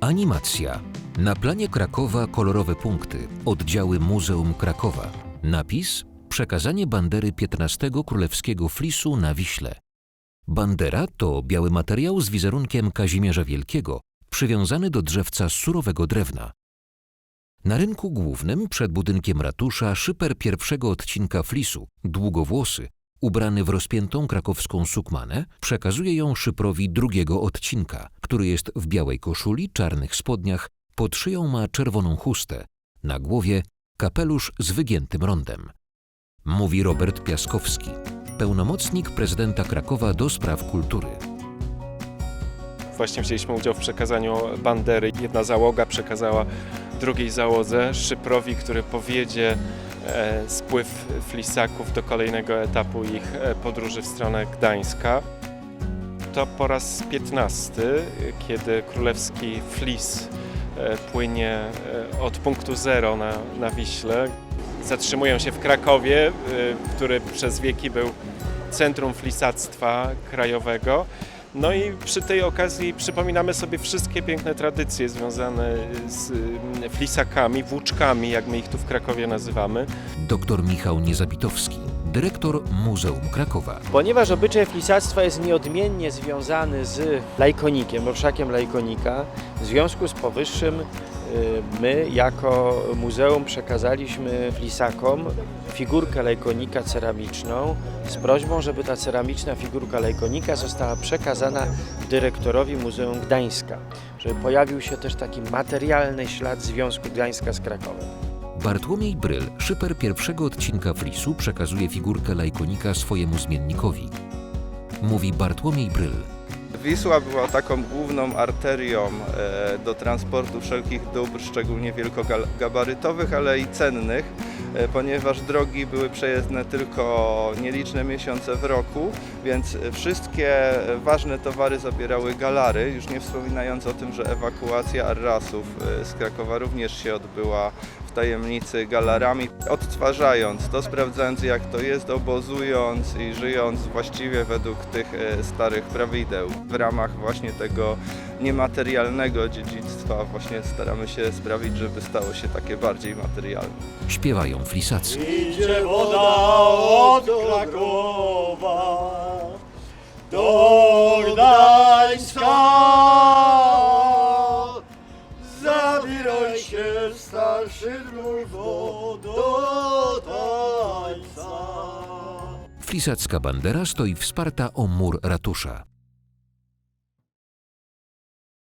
Animacja. Na planie Krakowa kolorowe punkty. Oddziały Muzeum Krakowa. Napis: Przekazanie bandery 15 królewskiego flisu na Wiśle. Bandera to biały materiał z wizerunkiem Kazimierza Wielkiego, przywiązany do drzewca surowego drewna. Na rynku głównym przed budynkiem ratusza szyper pierwszego odcinka flisu, długowłosy, ubrany w rozpiętą krakowską sukmanę, przekazuje ją szyprowi drugiego odcinka, który jest w białej koszuli, czarnych spodniach, pod szyją ma czerwoną chustę, na głowie kapelusz z wygiętym rondem. Mówi Robert Piaskowski, pełnomocnik prezydenta Krakowa do spraw kultury. Właśnie wzięliśmy udział w przekazaniu bandery. Jedna załoga przekazała drugiej załodze, Szyprowi, który powiedzie spływ flisaków do kolejnego etapu ich e, podróży w stronę Gdańska. To po raz 15, kiedy królewski flis e, płynie e, od punktu zero na, na Wiśle. Zatrzymują się w Krakowie, e, który przez wieki był centrum flisactwa krajowego. No i przy tej okazji przypominamy sobie wszystkie piękne tradycje związane z mm, flisakami, włóczkami, jak my ich tu w Krakowie nazywamy. Dr Michał Niezabitowski, dyrektor Muzeum Krakowa. Ponieważ obyczaj flisactwa jest nieodmiennie związany z lajkonikiem, orszakiem lajkonika, w związku z powyższym y, my jako muzeum przekazaliśmy flisakom figurkę lajkonika ceramiczną z prośbą, żeby ta ceramiczna figurka lajkonika została przekazana dyrektorowi Muzeum Gdańska, żeby pojawił się też taki materialny ślad Związku Gdańska z Krakowem. Bartłomiej Bryl, szyper pierwszego odcinka Frisu, przekazuje figurkę lajkonika swojemu zmiennikowi. Mówi Bartłomiej Bryl. Wisła była taką główną arterią e, do transportu wszelkich dóbr, szczególnie wielkogabarytowych, ale i cennych, e, ponieważ drogi były przejezdne tylko nieliczne miesiące w roku, więc wszystkie ważne towary zabierały galary, już nie wspominając o tym, że ewakuacja arrasów e, z Krakowa również się odbyła w tajemnicy galarami, odtwarzając to, sprawdzając jak to jest, obozując i żyjąc właściwie według tych e, starych prawideł. W ramach właśnie tego niematerialnego dziedzictwa właśnie staramy się sprawić, żeby stało się takie bardziej materialne. Śpiewają flisacy. Idzie woda od Krakowa mój do tańca. Flisacka bandera stoi wsparta o mur ratusza.